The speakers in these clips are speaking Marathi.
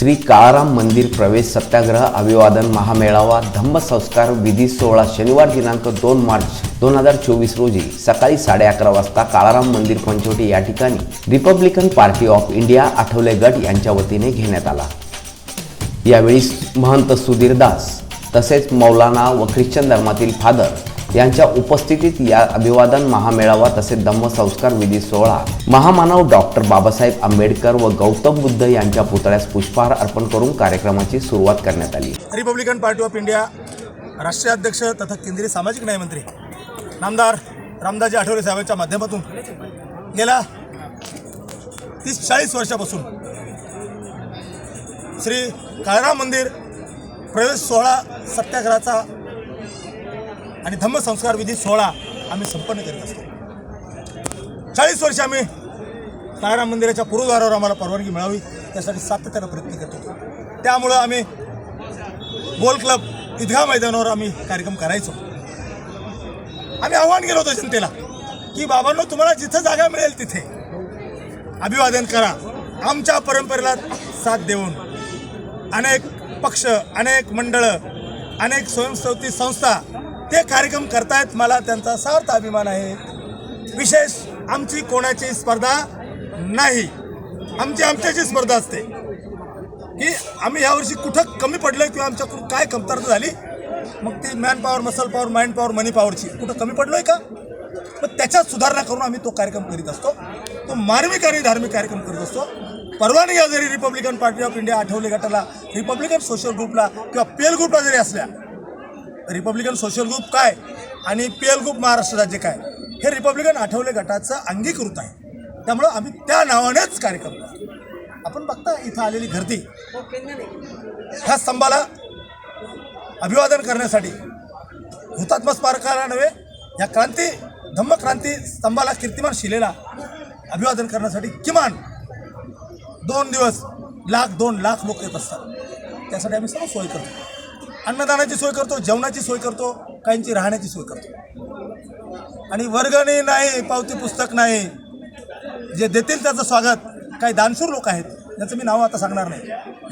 श्री काळाराम मंदिर प्रवेश सत्याग्रह अभिवादन महामेळावा धम्मसंस्कार विधी सोहळा शनिवार दिनांक दोन मार्च दोन हजार चोवीस रोजी सकाळी साडे अकरा वाजता काळाराम मंदिर पंचवटी या ठिकाणी Republican Party of India Athawale गट यांच्या वतीने घेण्यात आला. यावेळी महंत सुधीर दास तसेच मौलाना व ख्रिश्चन धर्मातील फादर यांच्या उपस्थितीत या अभिवादन महामेळावा तसेच धम्मसंस्कार विधी सोहळा. महामानव डॉक्टर बाबासाहेब आंबेडकर व गौतम बुद्ध यांच्या पुतळ्यास पुष्पहार अर्पण करून कार्यक्रमाची सुरुवात करण्यात आली. रिपब्लिकन पार्टी ऑफ इंडिया राष्ट्रीय अध्यक्ष तथा केंद्रीय सामाजिक न्यायमंत्री नामदार रामदासजी आठवले साहेबांच्या माध्यमातून गेल्या तीस चाळीस वर्षापासून श्री काळराम मंदिर प्रवेश सोहळा सत्याग्रहाचा आणि धम्मसंस्कार विधी सोहळा आम्ही संपन्न करीत असतो. चाळीस वर्ष आम्ही तारा मंदिराच्या पूर्वद्वारावर आम्हाला परवानगी मिळावी त्यासाठी सातत्यानं प्रयत्न करतो त्यामुळं आम्ही गोल क्लब ईदगाह मैदानावर आम्ही कार्यक्रम करायचो. आम्ही आव्हान केलं होतं जनतेला की बाबांनो तुम्हाला जिथं जागा मिळेल तिथे अभिवादन करा. आमच्या परंपरेला साथ देऊन अनेक पक्ष अनेक मंडळं अनेक स्वयंसेवी संस्था ते कार्यक्रम करतायत मला त्यांचा सार्थ अभिमान आहे. विशेष आमची कोणाची स्पर्धा नाही. आमची आमच्याची स्पर्धा असते की आम्ही यावर्षी कुठं कमी पडलं किंवा आमच्याकडून काय कमतरता झाली मग ती man power muscle power mind power money पॉवरची कुठं कमी पडलो आहे का? मग त्याच्यात सुधारणा करून आम्ही तो कार्यक्रम करीत असतो. तो मार्मिक आणि धार्मिक कार्यक्रम करीत असतो. परवानगी जरी Republican Party of India Athawale गटाला रिपब्लिकन सोशल ग्रुपला किंवा पेल ग्रुपला जरी असल्या रिपब्लिकन सोशल ग्रुप काय आणि पी एल ग्रुप महाराष्ट्र राज्य काय? हे रिपब्लिकन आठवले गटाचं अंगीकृत आहे. त्यामुळं आम्ही त्या नावानेच कार्य करतो. आपण बघता इथं आलेली गर्दी. ह्या स्तंभाला अभिवादन करण्यासाठी हुतात्मा स्मारकाला नव्हे या क्रांती धम्मक्रांती स्तंभाला कीर्तिमान शिलेला अभिवादन करण्यासाठी किमान दोन दिवस लाख दोन लाख लोक येत असतात. त्यासाठी आम्ही सर्व सोय करतो. अन्नदानाची सोय करतो जेवणाची सोय करतो काहींची राहण्याची सोय करतो. आणि वर्गणी नाही पावती पुस्तक नाही जे देतील त्याचं स्वागत काही दानशूर लोक आहेत त्याचं मी नाव आता सांगणार नाही.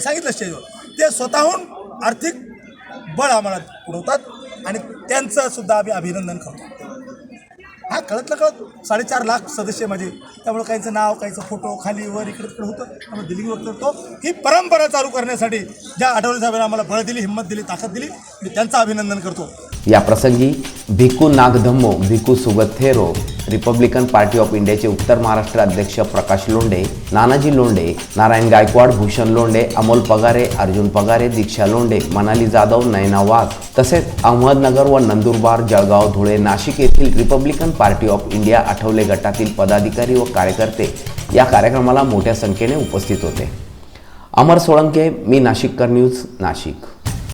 सांगितलं स्टेजवर. ते स्वतःहून आर्थिक बळ आम्हाला पुरवतात आणि त्यांचं सुद्धा आम्ही अभिनंदन करतो. हा कळत कळत. साडेचार लाख सदस्य माझे. त्यामुळे काहीचं नाव काहीचं फोटो खाली वर इकडे तिकडे होतं. त्यामुळे दिल्ली वर करतो ही परंपरा चालू करण्यासाठी ज्या आठवले साहेबांनी आम्हाला बळ दिली हिंमत दिली ताकद दिली. मी त्यांचं अभिनंदन करतो. या प्रसंगी Bhikkhu Nagdhammo Bhikkhu Sugathero Republican Party of इंडियाचे उत्तर महाराष्ट्र अध्यक्ष प्रकाश लोंढे नानाजी लोंढे नारायण गायकवाड भूषण लोंढे अमोल पगारे अर्जुन पगारे दीक्षा लोंढे मनाली जाधव नयना वाघ तसेच अहमदनगर व नंदुरबार जळगाव धुळे नाशिक येथील Republican Party of India Athawale गटातील पदाधिकारी व कार्यकर्ते या कार्यक्रमाला मोठ्या संख्येने उपस्थित होते. अमर सोळंके मी नाशिककर न्यूज नाशिक.